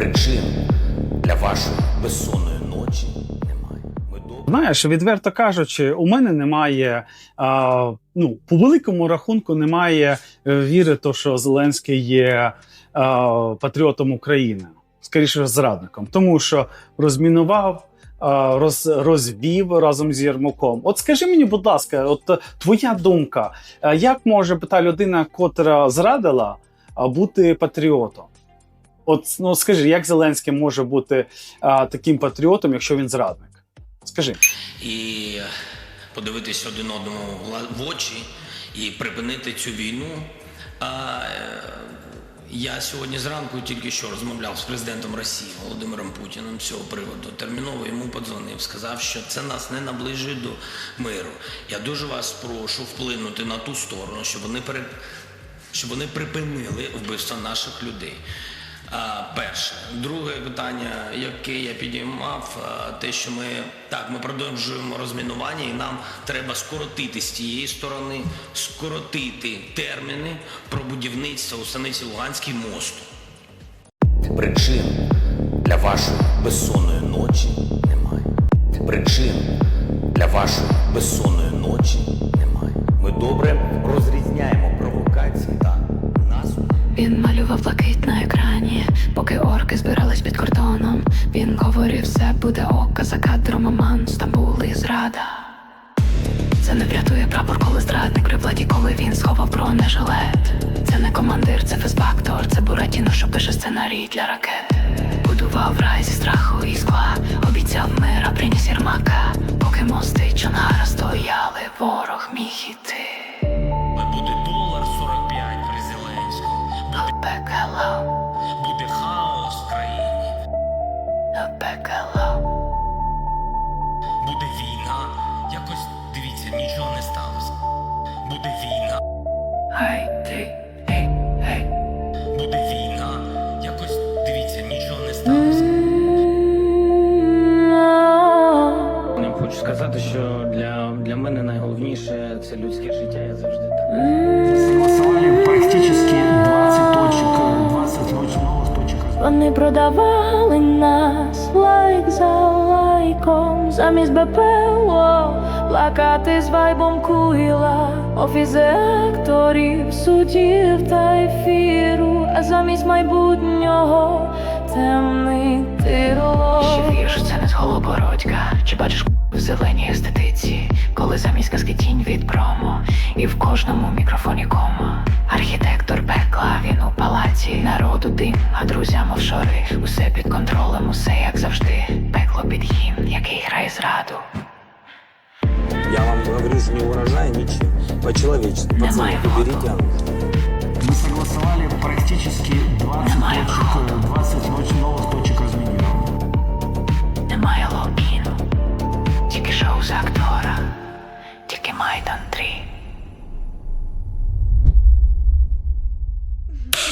Причин для вашої безсонної ночі немає. Ми добре. Знаєш, відверто кажучи, у мене немає, а, ну, по великому рахунку, немає е, віри, то, що Зеленський є а, патріотом України, скоріше зрадником, тому що розмінував. Роз, розвів разом з Єрмаком. От скажи мені, будь ласка, от твоя думка, е, як може та людина, котра зрадила, бути патріотом? От ну скажи, як Зеленський може бути а, таким патріотом, якщо він зрадник? Скажи. і подивитись один одному в очі і припинити цю війну. А, е, я сьогодні зранку тільки що розмовляв з президентом Росії Володимиром Путіним з цього приводу. Терміново йому подзвонив, сказав, що це нас не наближує до миру. Я дуже вас прошу вплинути на ту сторону, щоб вони пере... щоб вони припинили вбивство наших людей. Перше, друге питання, яке я підіймав, те, що ми так, ми продовжуємо розмінування, і нам треба скоротити з тієї сторони, скоротити терміни про будівництво у станиці Луганській мосту. Причин для вашої безсонної ночі немає. Причин для вашої безсонної ночі немає. Ми добре розрізняємо провокації та. Він малював блакит на екрані, поки орки збирались під кордоном. Він говорив, все буде ока за кадром Оман, Стамбул і зрада. Це не врятує прапор, коли зрадник при владі, коли він сховав бронежилет. Це не командир, це фактор, це Буратіно, що пише сценарій для ракет. Будував рай зі страху і скла, а буде війна. Якось дивіться, нічого не сталося. Буде війна. Гей, ти, гей, гей. Буде війна. Якось дивіться, нічого не сталося. Я хочу сказати, що для, для мене найголовніше це людське життя. Я завжди так. согласовали практически 20 точек, э, 20 очень новых точек. Вони продавали нас лайк за лайком, замість БПЛО плакати з вайбом куїла, офіси акторів, суддів та ефіру, а замість майбутнього темний тирло. Ще вірш, це не з Голобородька. Чи бачиш в зеленій естетиці, коли замість казки тінь від промо, і в кожному мікрофоні кома. Архітектор у палаці, народу дим, а друзям офшори. Усе під контролем, усе як завжди. Пекло під гімн, який грає зраду. Я вам говорю же не урожай, ничего. По-человечески. Пацаны, Немає уберите воду. оно. Мы согласовали практически 20 Немає точек, э, 20 очень новых точек разминирования. Немає логіну, тільки шоу з актора, тільки Майдан 3.